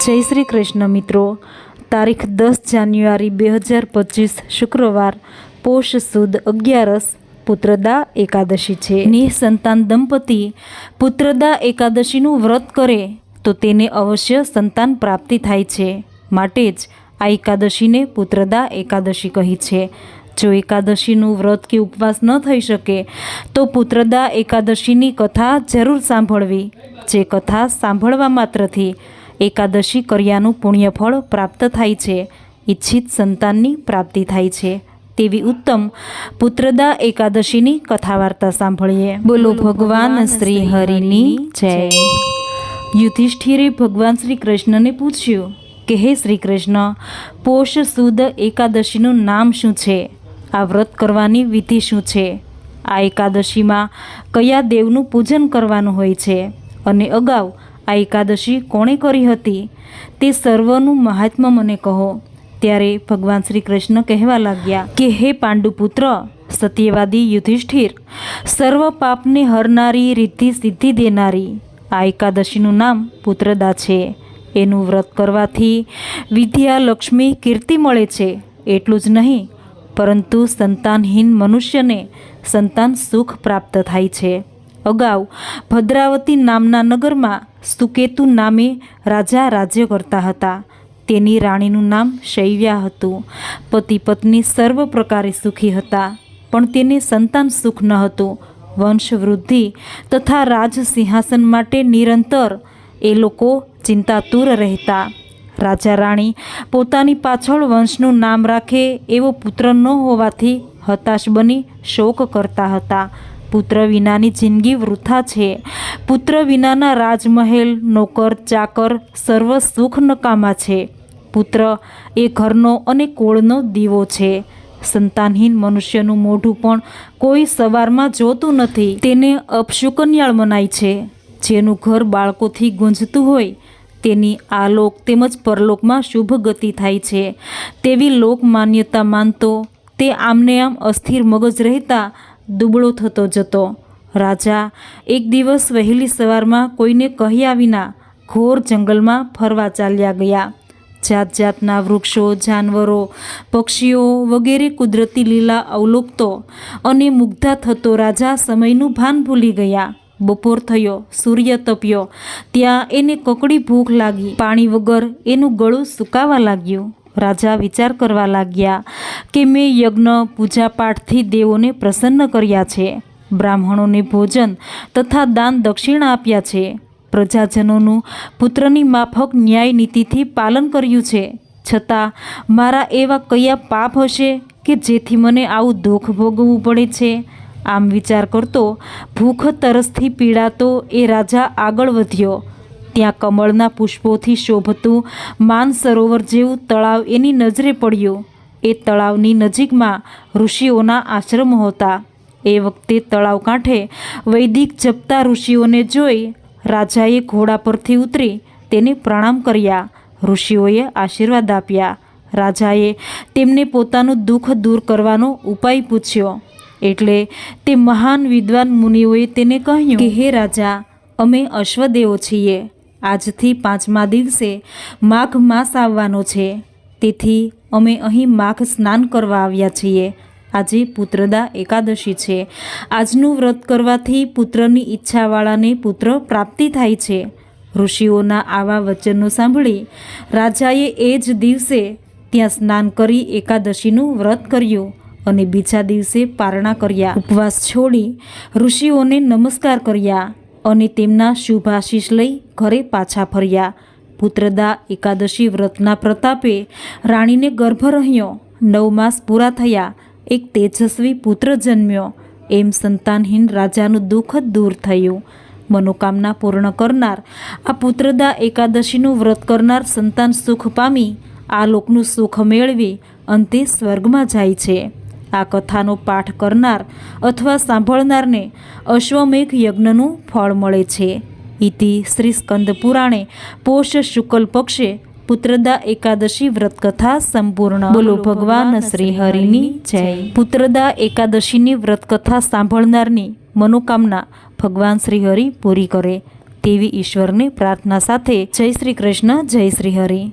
જય શ્રી કૃષ્ણ મિત્રો. તારીખ દસ જાન્યુઆરી બે હજાર પચીસ શુક્રવાર, પોષ સુદ અગિયારસ, પુત્રદા એકાદશી છે. નિઃસંતાન દંપતી પુત્રદા એકાદશીનું વ્રત કરે તો તેને અવશ્ય સંતાન પ્રાપ્તિ થાય છે. માટે જ આ એકાદશીને પુત્રદા એકાદશી કહી છે. જો એકાદશીનું વ્રત કે ઉપવાસ ન થઈ શકે, તો પુત્રદા એકાદશીની કથા જરૂર સાંભળવી, જે કથા સાંભળવા માત્રથી એકાદશી કર્યાનું પુણ્યફળ પ્રાપ્ત થાય છે. ઈચ્છિત સંતાનની પ્રાપ્તિ થાય છે. તેવી ઉત્તમ પુત્રદા એકાદશીની કથા વાર્તા સાંભળીએ. બોલો ભગવાન શ્રી હરિની જય. યુધિષ્ઠિરે ભગવાન શ્રી કૃષ્ણને પૂછ્યું કે હે શ્રી કૃષ્ણ પોષ સુદ એકાદશીનું નામ શું છે? આ વ્રત કરવાની વિધિ શું છે? આ એકાદશીમાં કયા દેવનું પૂજન કરવાનું હોય છે? અને અગાઉ આ એકાદશી કોણે કરી હતી તે સર્વનું મહાત્મ્ય મને કહો. ત્યારે ભગવાન શ્રી કૃષ્ણ કહેવા લાગ્યા કે, હે પાંડુપુત્ર, સત્યવાદી યુધિષ્ઠિર, સર્વ પાપને હરનારી રિદ્ધિ સિદ્ધિ દેનારી, આ એકાદશીનું નામ પુત્રદા છે. એનું વ્રત કરવાથી વિદ્યા લક્ષ્મી કીર્તિ મળે છે. એટલું જ નહીં, પરંતુ સંતાનહીન મનુષ્યને સંતાન સુખ પ્રાપ્ત થાય છે. અગાઉ ભદ્રાવતી નામના નગરમાં સુકેતુ નામે રાજા રાજ્ય કરતા હતા. તેની રાણીનું નામ શૈવ્યા હતું. પતિ પત્ની સર્વ પ્રકારે સુખી હતા, પણ તેને સંતાન સુખ ન હતું. વંશ વૃદ્ધિ તથા રાજ સિંહાસન માટે નિરંતર એ લોકો ચિંતાતુર રહેતા. રાજા રાણી પોતાની પાછળ વંશનું નામ રાખે એવો પુત્ર ન હોવાથી હતાશ બની શોક કરતા હતા. પુત્ર વિનાની જિંદગી વૃથા છે. પુત્ર વિનાના રાજમહેલ, નોકર, ચાકર, સર્વ સુખ નકામા છે. પુત્ર એ ઘરનો અને કોળનો દીવો છે. સંતાનહીન મનુષ્યનું મોઢું પણ કોઈ સવારમાં જોતું નથી. તેને અપશુકન્યાળ મનાય છે. જેનું ઘર બાળકોથી ગુંજતું હોય, તેની આલોક તેમજ પરલોકમાં શુભ ગતિ થાય છે. તેવી લોક માન્યતા માનતો, તે આમને આમ અસ્થિર મગજ રહેતા દુબળો થતો જતો. રાજા એક દિવસ વહેલી સવારમાં કોઈને કહ્યા વિના ઘોર જંગલમાં ફરવા ચાલ્યા ગયા. જાત જાતના વૃક્ષો, જાનવરો, પક્ષીઓ વગેરે કુદરતી લીલા અવલોકતો અને મુગ્ધા થતો રાજા સમયનું ભાન ભૂલી ગયા. બપોર થયો, સૂર્ય તપ્યો. ત્યાં એને કકડી ભૂખ લાગી. પાણી વગર એનું ગળું સુકાવા લાગ્યું. રાજા વિચાર કરવા લાગ્યા કે મેં યજ્ઞ, પૂજાપાઠથી દેવોને પ્રસન્ન કર્યા છે, બ્રાહ્મણોને ભોજન તથા દાન દક્ષિણા આપ્યા છે. પ્રજાજનોનું પુત્રની માફક ન્યાય નીતિથી પાલન કર્યું છે. છતાં, મારા એવા કયા પાપ હશે કે જેથી મને આવું દુઃખ ભોગવવું પડે છે? આમ વિચાર કરતો, ભૂખ તરસથી પીડાતો એ રાજા આગળ વધ્યો. ત્યાં કમળના પુષ્પોથી શોભતું માન સરોવર જેવું તળાવ એની નજરે પડ્યું. એ તળાવની નજીકમાં ઋષિઓના આશ્રમો હતા. એ વખતે તળાવ કાંઠે વૈદિક જપતા ઋષિઓને જોઈ રાજાએ ઘોડા પરથી ઉતરી તેને પ્રણામ કર્યા. ઋષિઓએ આશીર્વાદ આપ્યા. રાજાએ તેમને પોતાનું દુઃખ દૂર કરવાનો ઉપાય પૂછ્યો. એટલે તે મહાન વિદ્વાન મુનિઓએ તેને કહ્યું, કે હે રાજા, અમે અશ્વદેવો છીએ. આજથી પાંચમા દિવસે માઘ માસ આવવાનો છે. તેથી અમે અહીં માઘ સ્નાન કરવા આવ્યા છીએ. આજે પુત્રદા એકાદશી છે. આજનું વ્રત કરવાથી પુત્રની ઈચ્છાવાળાને પુત્ર પ્રાપ્તિ થાય છે. ઋષિઓના આવા વચનો સાંભળી રાજાએ એ જ દિવસે ત્યાં સ્નાન કરી એકાદશીનું વ્રત કર્યું અને બીજા દિવસે પારણા કર્યા. ઉપવાસ છોડી ઋષિઓને નમસ્કાર કર્યા અને તેમના શુભાશીષ લઈ ઘરે પાછા ફર્યા. પુત્રદા એકાદશી વ્રતના પ્રતાપે રાણીને ગર્ભ રહ્યો. નવ માસ પૂરા થયા. એક તેજસ્વી પુત્ર જન્મ્યો. એમ સંતાનહીન રાજાનું દુઃખ જ દૂર થયું. મનોકામના પૂર્ણ કરનાર, આ પુત્રદા એકાદશીનું વ્રત કરનાર સંતાન સુખ પામી, આ લોકનું સુખ મેળવી, અંતે સ્વર્ગમાં જાય છે. આ કથાનો પાઠ કરનાર અથવા સાંભળનારને અશ્વમેઘ યજ્ઞનું ફળ મળે છે. ઇતિ શ્રી સ્કંદ પુરાણે પોષ શુક્લ પક્ષે પુત્રદા એકાદશી વ્રતકથા સંપૂર્ણ. બોલો ભગવાન શ્રી હરિની જય. પુત્રદા એકાદશીની વ્રતકથા સાંભળનારની મનોકામના ભગવાન શ્રી હરિ પૂરી કરે તેવી ઈશ્વરની પ્રાર્થના સાથે જય શ્રી કૃષ્ણ જય શ્રી હરિ